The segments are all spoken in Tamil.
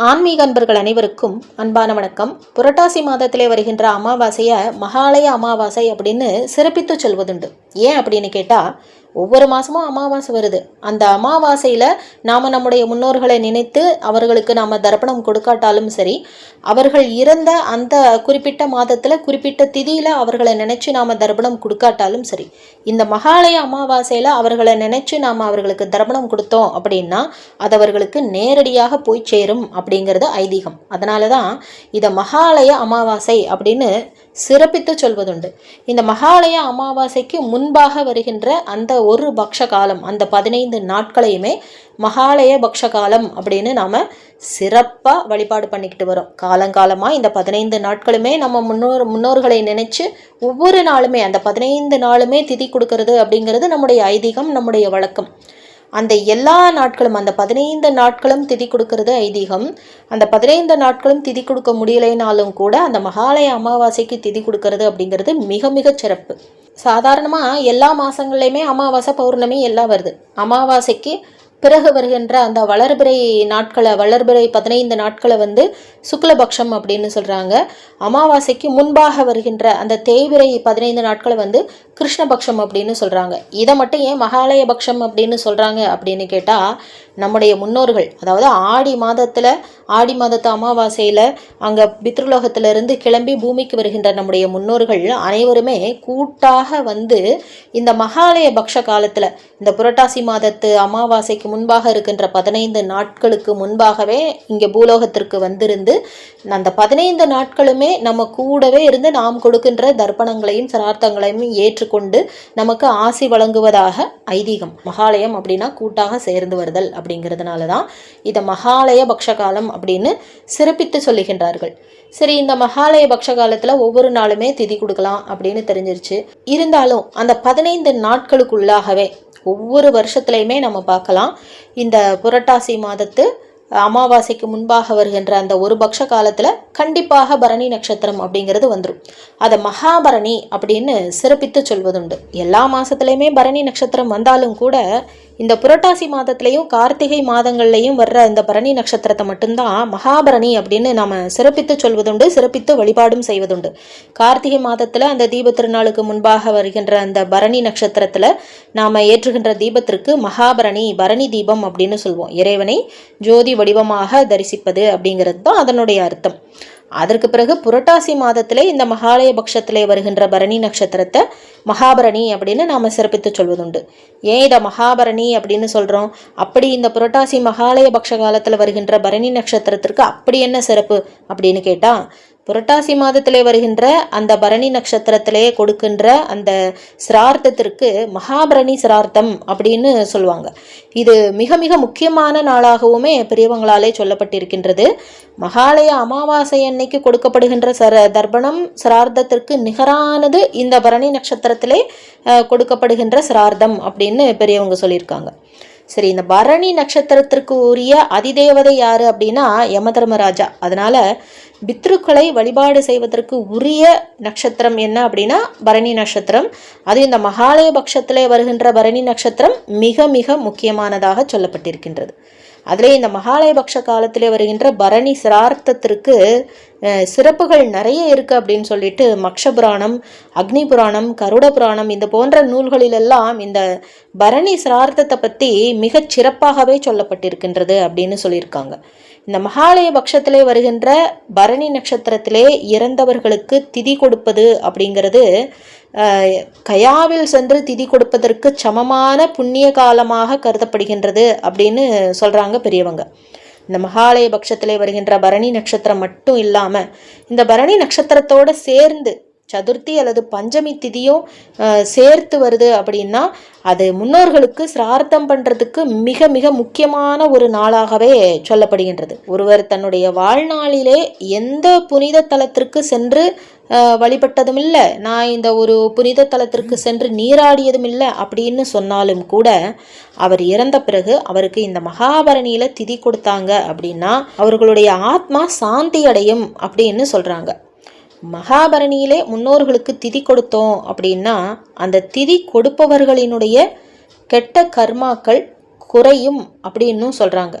ஆன்மீக அன்பர்கள் அனைவருக்கும் அன்பான வணக்கம். புரட்டாசி மாதத்திலே வருகின்ற அமாவாசையை மகாலய அமாவாசை அப்படின்னு சிறப்பித்து சொல்வதுண்டு. ஏன் அப்படின்னு கேட்டால் ஒவ்வொரு மாதமும் அமாவாசை வருது. அந்த அமாவாசையில் நாம் நம்முடைய முன்னோர்களை நினைத்து அவர்களுக்கு நாம் தர்ப்பணம் கொடுக்காட்டாலும் சரி அவர்கள் இறந்த அந்த குறிப்பிட்ட மாதத்தில் குறிப்பிட்ட திதியில் அவர்களை நினச்சி நாம் தர்ப்பணம் கொடுக்காட்டாலும் சரி இந்த மகாலய அமாவாசையில் அவர்களை நினச்சி நாம் அவர்களுக்கு தர்ப்பணம் கொடுத்தோம் அப்படின்னா அது அவர்களுக்கு நேரடியாக போய் சேரும் அப்படிங்கிறது ஐதீகம். அதனால தான் இதை மகாலய அமாவாசை அப்படின்னு சிறப்பித்து சொல்வதுண்டு. இந்த மகாலய அமாவாசைக்கு முன்பாக வருகின்ற அந்த ஒரு பக்ஷ காலம் அந்த பதினைந்து நாட்களையுமே மகாலய பக்ஷ காலம் அப்படின்னு நாம் சிறப்பாக வழிபாடு பண்ணிக்கிட்டு வரோம். காலங்காலமாக இந்த பதினைந்து நாட்களுமே நம்ம முன்னோர் முன்னோர்களை நினச்சி ஒவ்வொரு நாளுமே அந்த பதினைந்து நாளுமே திதி கொடுக்கறது அப்படிங்கிறது நம்முடைய ஐதீகம் நம்முடைய வழக்கம். அந்த எல்லா நாட்களும் அந்த பதினைந்து நாட்களும் திதி கொடுக்கறது ஐதீகம். அந்த பதினைந்து நாட்களும் திதி கொடுக்க முடியலைனாலும் கூட அந்த மகாலய அமாவாசைக்கு திதி கொடுக்கறது அப்படிங்கிறது மிக மிக சிறப்பு. சாதாரணமாக எல்லா மாதங்கள்லையுமே அமாவாசை பௌர்ணமி எல்லாம் வருது. அமாவாசைக்கு பிறகு வருகின்ற அந்த வளர்பிறை நாட்களை வளர்பிறை பதினைந்து நாட்களை வந்து சுக்லபக்ஷம் அப்படின்னு சொல்கிறாங்க அமாவாசைக்கு முன்பாக வருகின்ற அந்த தேய்பிரை பதினைந்து நாட்களை வந்து கிருஷ்ணபக்ஷம் அப்படின்னு சொல்கிறாங்க இதை மட்டும் ஏன் மகாலய பக்ஷம் அப்படின்னு சொல்கிறாங்க அப்படின்னு கேட்டால் நம்முடைய முன்னோர்கள் அதாவது ஆடி மாதத்தில் ஆடி மாதத்து அமாவாசையில் அங்கே பித்ருலோகத்திலிருந்து கிளம்பி பூமிக்கு வருகின்ற நம்முடைய முன்னோர்கள் அனைவருமே கூட்டாக வந்து இந்த மகாலய பக்ஷ காலத்தில் இந்த புரட்டாசி மாதத்து அமாவாசைக்கு முன்பாக இருக்கின்ற பதினைந்து நாட்களுக்கு முன்பாகவே இங்கே பூலோகத்திற்கு வந்திருந்து அந்த பதினைந்து நாட்களுமே நம்ம கூடவே இருந்து நாம் கொடுக்கின்ற தர்ப்பணங்களையும் சிரார்த்தங்களையும் ஏற்றுக்கொண்டு நமக்கு ஆசி வழங்குவதாக ஐதீகம் மகாலயம் அப்படின்னா கூட்டாக சேர்ந்து வருதல் அப்படிங்கிறதுனால தான் இதை மகாலய பக்ஷகாலம் அப்படின்னு சிறப்பித்து சொல்லுகின்றார்கள். சரி இந்த மகாலய பக்ஷ காலத்தில் ஒவ்வொரு நாளுமே திதி கொடுக்கலாம் அப்படின்னு தெரிஞ்சிருச்சு. இருந்தாலும் அந்த பதினைந்து நாட்களுக்குள்ளாகவே ஒவ்வொரு வருஷத்துலையுமே நம்ம பார்க்கலாம். இந்த புரட்டாசி மாதத்து அமாவாசைக்கு முன்பாக வருகின்ற அந்த ஒரு பக்ஷ காலத்தில் கண்டிப்பாக பரணி நட்சத்திரம் அப்படிங்கிறது வந்துடும் அதை மகாபரணி அப்படின்னு சிறப்பித்து சொல்வதுண்டு. எல்லா மாதத்துலேயுமே பரணி நட்சத்திரம் வந்தாலும் கூட இந்த புரட்டாசி மாதத்துலேயும் கார்த்திகை மாதங்கள்லையும் வர்ற இந்த பரணி நட்சத்திரத்தை மட்டும்தான் மகாபரணி அப்படின்னு நாம் சிறப்பித்து சொல்வதுண்டு சிறப்பித்து வழிபாடும் செய்வதுண்டு. கார்த்திகை மாதத்தில் அந்த தீப திருநாளுக்கு முன்பாக வருகின்ற அந்த பரணி நட்சத்திரத்தில் நாம் ஏற்றுகின்ற தீபத்திற்கு மகாபரணி பரணி தீபம் அப்படின்னு சொல்லுவோம் இறைவனை ஜோதி வடிவமாக தரிசிப்பது அப்படிங்கிறது தான் அதனுடைய அர்த்தம். அதற்கு பிறகு புரட்டாசி மாதத்திலே இந்த மகாலய பட்சத்திலே வருகின்ற பரணி நட்சத்திரத்தை மகாபரணி அப்படின்னு நாம் சிறப்பித்து சொல்வதுண்டு. ஏன் இதை மகாபரணி அப்படின்னு சொல்கிறோம் அப்படி இந்த புரட்டாசி மகாலய பக்ஷ காலத்தில் வருகின்ற பரணி நட்சத்திரத்திற்கு அப்படி என்ன சிறப்பு அப்படின்னு கேட்டால் புரட்டாசி மாதத்திலே வருகின்ற அந்த பரணி நட்சத்திரத்திலே கொடுக்கின்ற அந்த சிரார்த்தத்திற்கு மகாபரணி சிரார்த்தம் அப்படின்னு சொல்லுவாங்க. இது மிக மிக முக்கியமான நாளாகவுமே பெரியவங்களாலே சொல்லப்பட்டிருக்கின்றது. மகாலய அமாவாசை அன்னைக்கு கொடுக்கப்படுகின்ற சர தர்ப்பணம் சிரார்த்தத்திற்கு நிகரானது இந்த பரணி நட்சத்திரத்திலே கொடுக்கப்படுகின்ற சிரார்த்தம் அப்படின்னு பெரியவங்க சொல்லியிருக்காங்க. சரி இந்த பரணி நட்சத்திரத்திற்கு உரிய அதிதேவதை யாரு அப்படின்னா யமதர்மராஜா. அதனால பித்ருக்களை வழிபாடு செய்வதற்கு உரிய நட்சத்திரம் என்ன அப்படின்னா பரணி நட்சத்திரம். அது இந்த மகாலய பட்சத்திலே வருகின்ற பரணி நட்சத்திரம் மிக மிக முக்கியமானதாக சொல்லப்பட்டிருக்கின்றது. அதிலே இந்த மகாலயபக்ஷ காலத்திலே வருகின்ற பரணி சிரார்த்தத்திற்கு சிறப்புகள் நிறைய இருக்குது அப்படின்னு சொல்லிட்டு மக்ஷ புராணம் அக்னி புராணம் கருட புராணம் இந்த போன்ற நூல்களிலெல்லாம் இந்த பரணி சிரார்த்தத்தை பற்றி மிகச் சிறப்பாகவே சொல்லப்பட்டிருக்கின்றது அப்படின்னு சொல்லியிருக்காங்க. இந்த மகாலய பட்சத்திலே வருகின்ற பரணி நட்சத்திரத்திலே இறந்தவர்களுக்கு திதி கொடுப்பது அப்படிங்கிறது கயாவில் சென்று திதி கொடுப்பதற்கு சமமான புண்ணிய காலமாக கருதப்படுகின்றது அப்படின்னு சொல்கிறாங்க பெரியவங்க. இந்த மகாலய பட்சத்திலே வருகின்ற பரணி நட்சத்திரம் மட்டும் இல்லாமல் இந்த பரணி நட்சத்திரத்தோடு சேர்ந்து சதுர்த்தி அல்லது பஞ்சமி திதியும் சேர்த்து வருது அப்படின்னா அது முன்னோர்களுக்கு சிரார்த்தம் பண்ணுறதுக்கு மிக மிக முக்கியமான ஒரு நாளாகவே சொல்லப்படுகின்றது. ஒருவர் தன்னுடைய வாழ்நாளிலே எந்த புனித தலத்திற்கு சென்று வழிபட்டதும் இல்லை நான் இந்த ஒரு புனித தலத்திற்கு சென்று நீராடியதும் இல்லை அப்படின்னு சொன்னாலும் கூட அவர் இறந்த பிறகு அவருக்கு இந்த மகாபரணியில் திதி கொடுத்தாங்க அப்படின்னா அவர்களுடைய ஆத்மா சாந்தி அடையும் அப்படின்னு சொல்கிறாங்க மகாபரணியிலே முன்னோர்களுக்கு திதி கொடுத்தோம் அப்படின்னா அந்த திதி கொடுப்பவர்களினுடைய கெட்ட கர்மாக்கள் குறையும் அப்படின்னும் சொல்கிறாங்க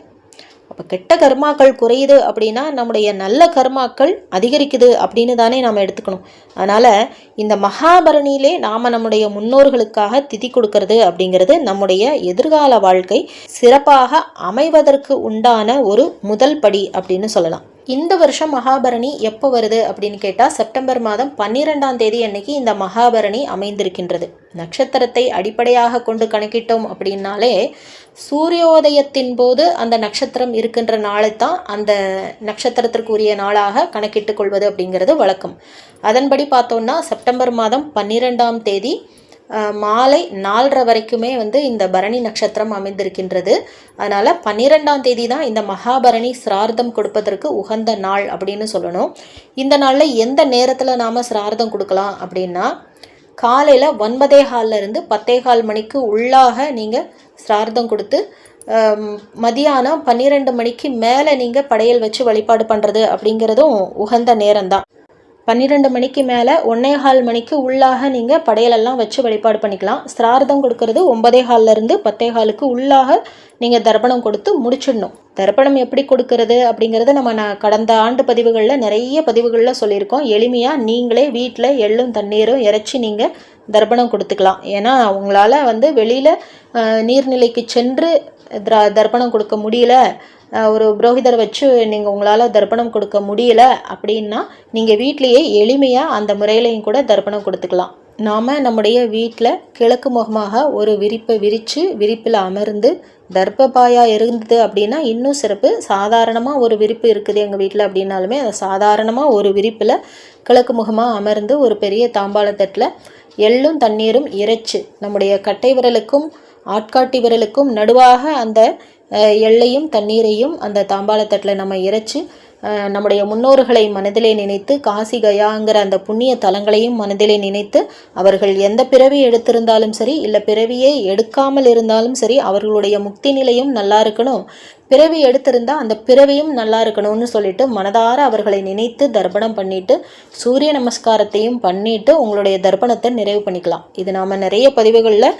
அப்போ கெட்ட கர்மாக்கள் குறையுது அப்படின்னா நம்முடைய நல்ல கர்மாக்கள் அதிகரிக்குது அப்படின்னு தானே நாம் எடுத்துக்கணும். அதனால் இந்த மகாபரணியிலே நாம் நம்முடைய முன்னோர்களுக்காக திதி கொடுக்கறது அப்படிங்கிறது நம்முடைய எதிர்கால வாழ்க்கை சிறப்பாக அமைவதற்கு உண்டான ஒரு முதல் படி அப்படின்னு சொல்லலாம். இந்த வருஷம் மகாபரணி எப்போ வருது அப்படின்னு கேட்டால் செப்டம்பர் மாதம் பன்னிரெண்டாம் தேதி அன்னைக்கு இந்த மகாபரணி அமைந்திருக்கின்றது. நட்சத்திரத்தை அடிப்படையாக கொண்டு கணக்கிட்டோம் அப்படின்னாலே சூரியோதயத்தின் போது அந்த நட்சத்திரம் இருக்கின்ற நாளை தான் அந்த நட்சத்திரத்திற்குரிய நாளாக கணக்கிட்டு கொள்வது அப்படிங்கிறது வழக்கம். அதன்படி பார்த்தோன்னா செப்டம்பர் மாதம் பன்னிரெண்டாம் தேதி மாலை நாலரை வரைக்குமே வந்து இந்த பரணி நட்சத்திரம் அமைந்திருக்கின்றது. அதனால் பன்னிரெண்டாம் தேதி தான் இந்த மகாபரணி சிரார்த்தம் கொடுப்பதற்கு உகந்த நாள் அப்படின்னு சொல்லணும். இந்த நாளில் எந்த நேரத்தில் நாம் சிரார்த்தம் கொடுக்கலாம் அப்படின்னா காலையில் ஒன்பதே இருந்து பத்தே கால் மணிக்கு உள்ளாக நீங்கள் சிரார்த்தம் கொடுத்து மதியானம் பன்னிரெண்டு மணிக்கு மேலே நீங்கள் படையல் வச்சு வழிபாடு பண்ணுறது அப்படிங்கிறதும் உகந்த நேரம்தான். பன்னிரெண்டு மணிக்கு மேலே ஒன்னே கால் மணிக்கு உள்ளாக நீங்கள் படையலெல்லாம் வச்சு வழிபாடு பண்ணிக்கலாம். சிரார்த்தம் கொடுக்கறது ஒன்பதே கால்ல இருந்து பத்தே ஹாலுக்கு உள்ளாக நீங்கள் தர்ப்பணம் கொடுத்து முடிச்சிடணும். தர்ப்பணம் எப்படி கொடுக்கறது அப்படிங்கிறத நம்ம நான் கடந்த ஆண்டு பதிவுகளில் நிறைய பதிவுகளில் சொல்லியிருக்கோம். எளிமையாக நீங்களே வீட்டில் எள்ளும் தண்ணீரும் இறைச்சி நீங்கள் தர்ப்பணம் கொடுத்துக்கலாம். ஏன்னா உங்களால் வந்து வெளியில் நீர்நிலைக்கு சென்று திரா தர்ப்பணம் கொடுக்க முடியல. ஒரு புரோகிதர் வச்சு நீங்கள் உங்களால் தர்ப்பணம் கொடுக்க முடியல அப்படின்னா நீங்கள் வீட்லேயே எளிமையாக அந்த முறையிலையும் கூட தர்ப்பணம் கொடுத்துக்கலாம். நாம் நம்முடைய வீட்டில் கிழக்கு முகமாக ஒரு விரிப்பை விரித்து விரிப்பில் அமர்ந்து தர்ப்பபாயா இருந்தது அப்படின்னா இன்னும் சிறப்பு. சாதாரணமாக ஒரு விரிப்பு இருக்குது எங்கள் வீட்டில் அப்படின்னாலுமே அது சாதாரணமாக ஒரு விரிப்பில் கிழக்கு முகமாக அமர்ந்து ஒரு பெரிய தாம்பாளத்தட்டில் எள்ளும் தண்ணீரும் இறைச்சி நம்முடைய கட்டை விரலுக்கும் ஆட்காட்டி விரலுக்கும் நடுவாக அந்த எள்ளையும் தண்ணீரையும் அந்த தாம்பாளத்தட்டில் நம்ம இறைச்சி நம்முடைய முன்னோர்களை மனதிலே நினைத்து காசி கயாங்கிற அந்த புண்ணிய தலங்களையும் மனதிலே நினைத்து அவர்கள் எந்த பிறவி எடுத்திருந்தாலும் சரி இல்லை பிறவியே எடுக்காமல் இருந்தாலும் சரி அவர்களுடைய முக்தி நிலையும் நல்லா இருக்கணும். பிறவி எடுத்திருந்தா அந்த பிறவியும் நல்லா இருக்கணும்னு சொல்லிட்டு மனதார அவர்களை நினைத்து தர்ப்பணம் பண்ணிட்டு சூரிய நமஸ்காரத்தையும் பண்ணிட்டு உங்களுடைய தர்ப்பணத்தை நிறைவு பண்ணிக்கலாம். இது நாம் நிறைய பதிவுகளில்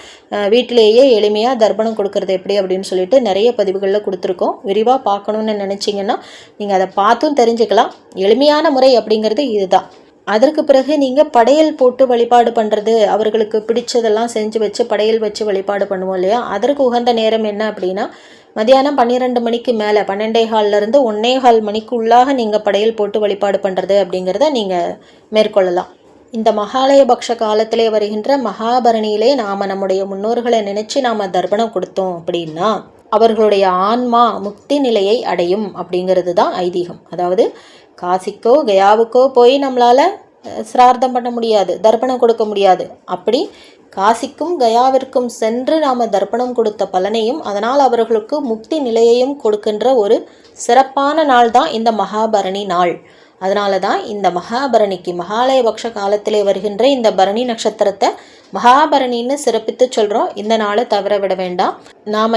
வீட்டிலேயே எளிமையாக தர்ப்பணம் கொடுக்கறது எப்படி அப்படின்னு சொல்லிட்டு நிறைய பதிவுகளில் கொடுத்துருக்கோம். விரிவாக பார்க்கணுன்னு நினச்சிங்கன்னா நீங்கள் அதை பார்த்தும் தெரிஞ்சுக்கலாம். எளிமையான முறை அப்படிங்கிறது இதுதான். அதற்கு பிறகு நீங்கள் படையல் போட்டு வழிபாடு பண்ணுறது அவர்களுக்கு பிடிச்சதெல்லாம் செஞ்சு வச்சு படையல் வச்சு வழிபாடு பண்ணுவோம் இல்லையா? அதற்கு உகந்த நேரம் என்ன அப்படின்னா மதியானம் பன்னிரெண்டு மணிக்கு மேலே பன்னெண்டே ஹால்லேருந்து ஒன்னே ஹால் மணிக்கு உள்ளாக நீங்கள் படையல் போட்டு வழிபாடு பண்ணுறது அப்படிங்கிறத நீங்கள் மேற்கொள்ளலாம். இந்த மகாலய பக்ஷ காலத்திலே வருகின்ற மகாபரணியிலே நாம் நம்முடைய முன்னோர்களை நினைச்சு நாம் தர்ப்பணம் கொடுத்தோம் அப்படின்னா அவர்களுடைய ஆன்மா முக்தி நிலையை அடையும் அப்படிங்கிறது தான் ஐதீகம். அதாவது காசிக்கோ கயாவுக்கோ போய் நம்மளால் சிரார்த்தம் பண்ண முடியாது தர்ப்பணம் கொடுக்க முடியாது. அப்படி காசிக்கும் கயாவிற்கும் சென்று நாம தர்ப்பணம் கொடுத்த பலனையும் அதனால் அவர்களுக்கு முக்தி நிலையையும் கொடுக்கின்ற ஒரு சிறப்பான நாள் தான் இந்த மகாபரணி நாள். அதனால தான் இந்த மகாபரணிக்கு மகாலய பக்ஷ காலத்திலே வருகின்ற இந்த பரணி நட்சத்திரத்தை மகாபரணின்னு சிறப்பித்து சொல்கிறோம் இந்த நாளை தவற விட வேண்டாம். நாம்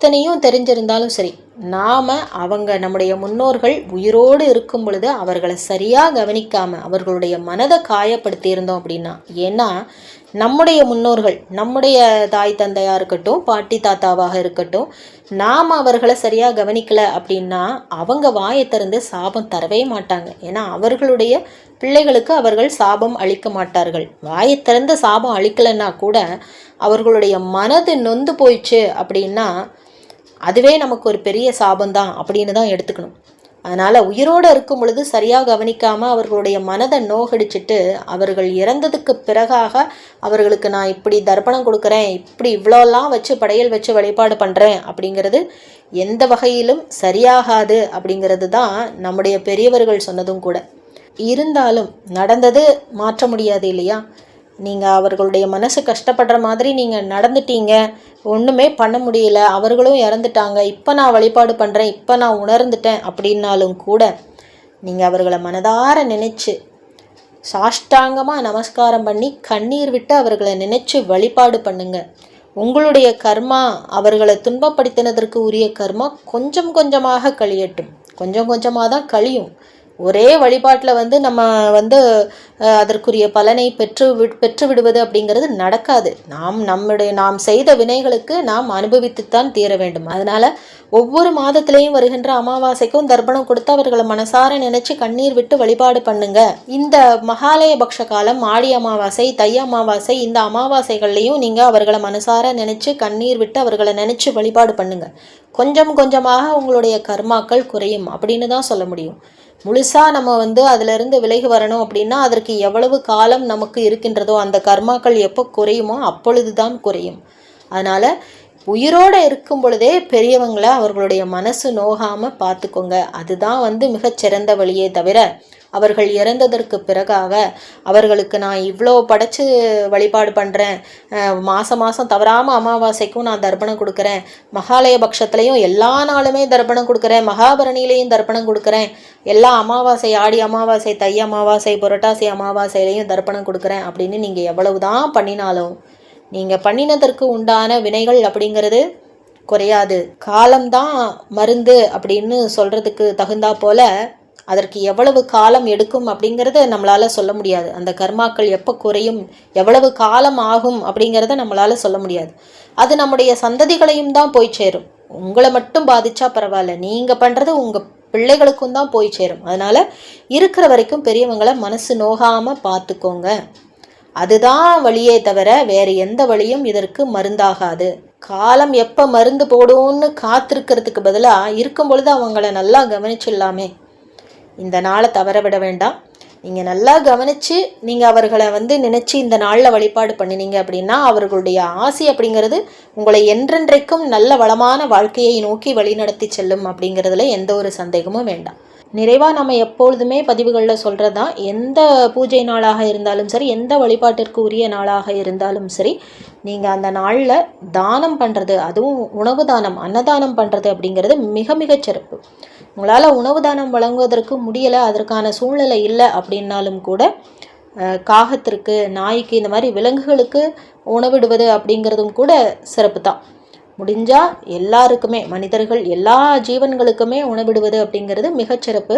இத்தனையும் தெரிஞ்சிருந்தாலும் சரி நாம் அவங்க நம்முடைய முன்னோர்கள் உயிரோடு இருக்கும் பொழுது அவர்களை சரியாக கவனிக்காமல் அவர்களுடைய மனதை காயப்படுத்தி இருந்தோம் அப்படின்னா ஏன்னா நம்முடைய முன்னோர்கள் நம்முடைய தாய் தந்தையாக இருக்கட்டும் பாட்டி தாத்தாவாக இருக்கட்டும் நாம் அவர்களை சரியாக கவனிக்கலை அப்படின்னா அவங்க வாயை திறந்து சாபம் தரவே மாட்டாங்க. ஏன்னா அவர்களுடைய பிள்ளைகளுக்கு அவர்கள் சாபம் அளிக்க மாட்டார்கள். வாயை திறந்து சாபம் அளிக்கலைன்னா கூட அவர்களுடைய மனது நொந்து போயிடுச்சு அப்படின்னா அதுவே நமக்கு ஒரு பெரிய சாபம்தான் அப்படின்னு தான் எடுத்துக்கணும். அதனால் உயிரோடு இருக்கும் பொழுது சரியாக கவனிக்காமல் அவர்களுடைய மனதை நோகடிச்சிட்டு அவர்கள் இறந்ததுக்கு பிறகாக அவர்களுக்கு நான் இப்படி தர்ப்பணம் கொடுக்குறேன் இப்படி இவ்வளோலாம் வச்சு படையல் வச்சு வழிபாடு பண்ணுறேன் அப்படிங்கிறது எந்த வகையிலும் சரியாகாது அப்படிங்கிறது தான் நம்முடைய பெரியவர்கள் சொன்னதும் கூட. இருந்தாலும் நடந்தது மாற்ற முடியாது இல்லையா? நீங்கள் அவர்களுடைய மனசு கஷ்டப்படுற மாதிரி நீங்கள் நடந்துட்டீங்க. ஒன்றுமே பண்ண முடியல. அவர்களும் இறந்துட்டாங்க. இப்போ நான் வழிபாடு பண்ணுறேன் இப்போ நான் உணர்ந்துட்டேன் அப்படின்னாலும் கூட நீங்கள் அவர்களை மனதார நினைச்சு சாஷ்டாங்கமாக நமஸ்காரம் பண்ணி கண்ணீர் விட்டு அவர்களை நினச்சி வழிபாடு பண்ணுங்க. உங்களுடைய கர்மா அவர்களை துன்பப்படுத்தினதற்கு உரிய கர்மா கொஞ்சம் கொஞ்சமாக கழியட்டும். கொஞ்சம் கொஞ்சமாக தான் கழியும். ஒரே வழிபாட்டில் வந்து நம்ம வந்து அதற்குரிய பலனை பெற்று வி- பெற்று விடுவது அப்படிங்கிறது நடக்காது. நாம் நம்முடைய நாம் செய்த வினைகளுக்கு நாம் அனுபவித்துத்தான் தீர வேண்டும். அதனால் ஒவ்வொரு மாதத்திலையும் வருகின்ற அமாவாசைக்கும் தர்ப்பணம் கொடுத்து அவர்களை மனசார நினைச்சு கண்ணீர் விட்டு வழிபாடு பண்ணுங்க. இந்த மகாலய பக்ஷ காலம் ஆடி அமாவாசை தை அமாவாசை இந்த அமாவாசைகள்லையும் நீங்கள் அவர்களை மனசார நினைச்சு கண்ணீர் விட்டு அவர்களை நினைச்சு வழிபாடு பண்ணுங்க. கொஞ்சம் கொஞ்சமாக உங்களுடைய கர்மாக்கள் குறையும் அப்படின்னு தான் சொல்ல முடியும். முழுசாக நம்ம வந்து அதிலிருந்து விலகி வரணும் அப்படின்னா அதற்கு எவ்வளவு காலம் நமக்கு இருக்கின்றதோ அந்த கர்மாக்கள் எப்போ குறையுமோ அப்பொழுது தான் குறையும். அதனால் உயிரோடு இருக்கும் பொழுதே பெரியவங்களை அவர்களுடைய மனசு நோகாமல் பார்த்துக்கோங்க. அதுதான் வந்து மிகச்சிறந்த வழியே தவிர அவர்கள் இறந்ததற்கு பிறகாக அவர்களுக்கு நான் இவ்வளோ படைச்சு வழிபாடு பண்ணுறேன் மாதம் மாதம் தவறாமல் அமாவாசைக்கும் நான் தர்ப்பணம் கொடுக்குறேன். மகாலய பட்சத்துலேயும் எல்லா நாளுமே தர்ப்பணம் கொடுக்குறேன். மகாபரணிலையும் தர்ப்பணம் கொடுக்குறேன். எல்லா அமாவாசை ஆடி அமாவாசை தை அமாவாசை புரட்டாசி அமாவாசையிலையும் தர்ப்பணம் கொடுக்குறேன் அப்படின்னு நீங்கள் எவ்வளவு தான் பண்ணினாலும் நீங்கள் பண்ணினதற்கு உண்டான வினைகள் அப்படிங்கிறது குறையாது. காலம்தான் மருந்து அப்படின்னு சொல்கிறதுக்கு தகுந்தா போல அதற்கு எவ்வளவு காலம் எடுக்கும் அப்படிங்கிறத நம்மளால் சொல்ல முடியாது. அந்த கர்மாக்கள் எப்போ குறையும் எவ்வளவு காலம் ஆகும் அப்படிங்கிறத நம்மளால் சொல்ல முடியாது. அது நம்முடைய சந்ததிகளையும் தான் போய் சேரும். உங்களை மட்டும் பாதிச்சா பரவாயில்ல. நீங்கள் பண்ணுறது உங்கள் பிள்ளைகளுக்கும் தான் போய் சேரும். அதனால் இருக்கிற வரைக்கும் பெரியவங்களை மனசு நோகாமல் பார்த்துக்கோங்க அதுதான் வழியே தவிர வேறு எந்த வழியும் இதற்கு மருந்தாகாது. காலம் எப்போ மருந்து போடும்னு காத்திருக்கிறதுக்கு பதிலாக இருக்கும் பொழுது அவங்கள நல்லா கவனிச்சிடலாமே. இந்த நாளை தவற விட வேண்டாம். நீங்கள் நல்லா கவனித்து நீங்கள் அவர்களை வந்து நினச்சி இந்த நாளில் வழிபாடு பண்ணினீங்க அப்படின்னா அவர்களுடைய ஆசை அப்படிங்கிறது உங்களை என்றென்றைக்கும் நல்ல வளமான வாழ்க்கையை நோக்கி வழிநடத்தி செல்லும் அப்படிங்கிறதுல எந்த ஒரு சந்தேகமும் வேண்டாம். நிறைவாக நம்ம எப்பொழுதுமே பதிவுகளில் சொல்கிறது தான் எந்த பூஜை நாளாக இருந்தாலும் சரி எந்த வழிபாட்டிற்கு உரிய நாளாக இருந்தாலும் சரி நீங்கள் அந்த நாளில் தானம் பண்ணுறது அதுவும் உணவு தானம் அன்னதானம் பண்ணுறது அப்படிங்கிறது மிக மிகச் சிறப்பு. உங்களால் உணவு தானம் வழங்குவதற்கு முடியலை அதற்கான சூழ்நிலை இல்லை அப்படின்னாலும் கூட காகத்திற்கு நாய்க்கு இந்த மாதிரி விலங்குகளுக்கு உணவிடுவது அப்படிங்கிறதும் கூட சிறப்பு தான். முடிஞ்சால் எல்லாருக்குமே மனிதர்கள் எல்லா ஜீவன்களுக்குமே உணவிடுவது அப்படிங்கிறது மிகச்சிறப்பு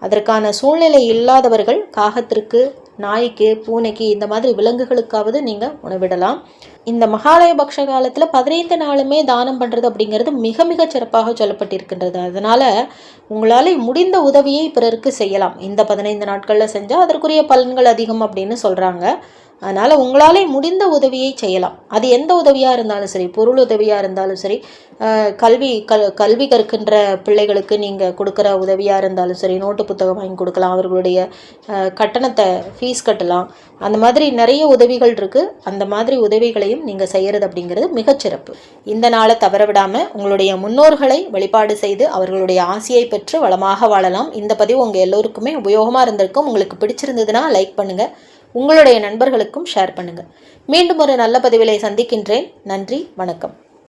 அதற்கான சூழ்நிலை இல்லாதவர்கள் காகத்திற்கு நாய்க்கு பூனைக்கு இந்த மாதிரி விலங்குகளுக்காவது நீங்கள் உணவிடலாம். இந்த மகாலய பக்ஷ காலத்தில் பதினைந்து நாளுமே தானம் பண்ணுறது அப்படிங்கிறது மிக மிக சிறப்பாக சொல்லப்பட்டிருக்கின்றது. அதனால் உங்களால் முடிந்த உதவியை பிறருக்கு செய்யலாம். இந்த பதினைந்து நாட்களில் செஞ்சால் அதற்குரிய பலன்கள் அதிகம் அப்படின்னு சொல்கிறாங்க அதனால் உங்களாலே முடிந்த உதவியை செய்யலாம். அது எந்த உதவியாக இருந்தாலும் சரி பொருள் உதவியாக இருந்தாலும் சரி கல்வி கல் கல்வி கற்கின்ற பிள்ளைகளுக்கு நீங்கள் கொடுக்குற உதவியாக இருந்தாலும் சரி நோட்டு புத்தகம் வாங்கி கொடுக்கலாம் அவர்களுடைய கட்டணத்தை ஃபீஸ் கட்டலாம். அந்த மாதிரி நிறைய உதவிகள் இருக்குது அந்த மாதிரி உதவிகளையும் நீங்கள் செய்கிறது அப்படிங்கிறது மிகச்சிறப்பு இந்த நாளை தவற விடாமல் உங்களுடைய முன்னோர்களை வழிபாடு செய்து அவர்களுடைய ஆசையை பெற்று வளமாக வாழலாம். இந்த பதிவு உங்கள் எல்லோருக்குமே உபயோகமாக இருந்திருக்கும். உங்களுக்கு பிடிச்சிருந்ததுன்னா லைக் பண்ணுங்கள் உங்களுடைய நண்பர்களுக்கும் ஷேர் பண்ணுங்கள் மீண்டும் ஒரு நல்ல பதிவிலை சந்திக்கின்றேன். நன்றி வணக்கம்.